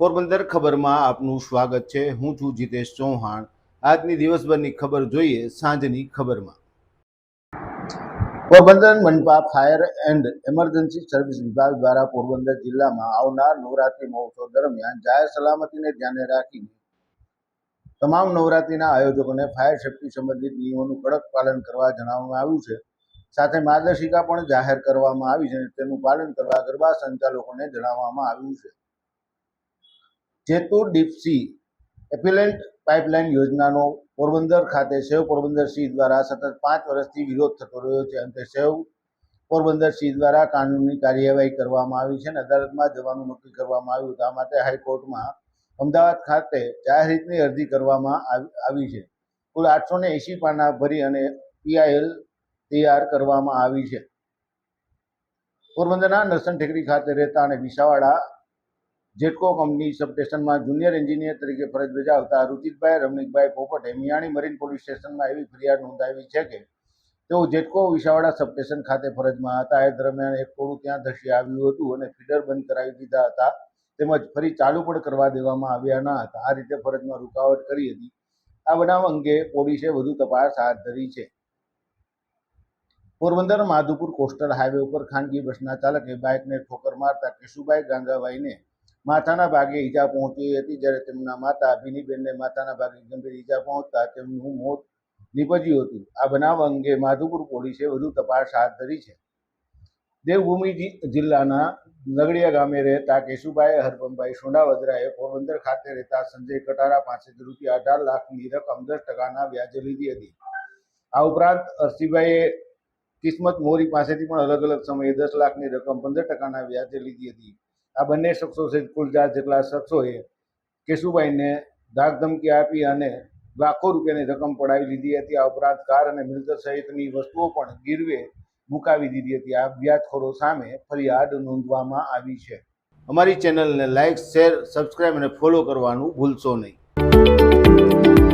પોરબંદર ખબરમાં આપનું સ્વાગત છે. હું છું જીતેશ ચૌહાણ. આજની દિવસભરની ખબર જોઈએ સાંજની ખબરમાં. પોરબંદર મનપા ફાયર એન્ડ એમરજન્સી સર્વિસ વિભાગ દ્વારા પોરબંદર જિલ્લામાં આવનાર નવરાત્રિ મહોત્સવ દરમિયાન જાહેર સલામતીને ધ્યાને રાખીને તમામ નવરાત્રિના આયોજકોને ફાયર સેફટી સંબંધિત નિયમોનું કડક પાલન કરવા જણાવવામાં આવ્યું છે. સાથે માર્ગદર્શિકા પણ જાહેર કરવામાં આવી છે અને તેનું પાલન કરવા ગરબા સંચાલકોને જણાવવામાં આવ્યું છે. જેતુ ડીપસી એપિલેન્ટ પાઇપલાઇન યોજનાનો પોરબંદર ખાતે સેવ પોરબંદર સિંહ દ્વારા સતત પાંચ વર્ષથી વિરોધ થતો રહ્યો છે. અંતે સેવ પોરબંદર સિંહ દ્વારા કાનૂની કાર્યવાહી કરવામાં આવી છે અને અદાલતમાં જવાનું નક્કી કરવામાં આવ્યું આ માટે હાઈકોર્ટમાં અમદાવાદ ખાતે જાહેરહિતની અરજી કરવામાં આવી છે. કુલ આઠસો ને એંશી પાના ભરી અને પીઆઈએલ તૈયાર કરવામાં આવી છે. પોરબંદરના નરસન ટેકરી ખાતે રહેતા અને વિસાવાડા જેટકો કંપની સબસ્ટેશનમાં જુનિયર એન્જિનિયર તરીકે ફરજ બજાવતા રુચિતભાઈ, રમણીકભાઈ પોપટે મિયાણી મરીન પોલીસ સ્ટેશનમાં એવી ફરિયાદ નોંધાવી છે કે તેઓ જેટકો વિસાવાડા સબસ્ટેશન ખાતે ફરજમાં હતા. એ દરમિયાન એક ટોળું ત્યાં ધસી આવ્યું હતું અને ફીડર બંધ કરાવી દીધા હતા. તેમજ ફરી ચાલુ પણ કરવા દેવામાં આવ્યા ન હતા. આ રીતે ફરજમાં રૂકાવટ કરી હતી. આ બનાવ અંગે પોલીસે વધુ તપાસ હાથ ધરી છે. પોરબંદર માધુપુર કોસ્ટલ હાઈવે ઉપર ખાનગી બસના ચાલકે બાઇકને ઠોકર મારતા કેશુભાઈ ગાંગાભાઈને માથાના ભાગે ઈજા પહોંચી હતી જ્યારે તેમના માતા ભીનીબેનને માથાના ભાગે ગંભીર ઈજા પહોંચતા તેમનું મોત નીપજ્યું હતું. આ બનાવ અંગે માધુપુર પોલીસે વધુ તપાસ હાથ ધરી છે. દેવભૂમિ જિલ્લાના નગડિયા ગામે રહેતા કેશુભાઈ હરભમભાઈ સોંડાવદરાએ પોરબંદર ખાતે રહેતા સંજય કટારા પાસેથી રૂપિયા અઢાર લાખની રકમ દસ ટકાના વ્યાજે લીધી હતી. આ ઉપરાંત અરસીભાઈએ કિસ્મત મોરી પાસેથી પણ અલગ અલગ સમયે દસ લાખની રકમ પંદર ટકાના વ્યાજે લીધી હતી. આ બંને શખ્સો સહિત કુલ ચાર જેટલા શખ્સોએ કેશુભાઈને ધાકધમકી આપી અને લાખો રૂપિયાની રકમ પડાવી લીધી હતી. આ ઉપરાંત કાર અને મિલકત સહિતની વસ્તુઓ પણ ગીરવે મુકાવી દીધી હતી. આ વ્યાજખોરો સામે ફરિયાદ નોંધવામાં આવી છે. અમારી ચેનલને લાઇક શેર, સબસ્ક્રાઇબ અને ફોલો કરવાનું ભૂલશો નહીં.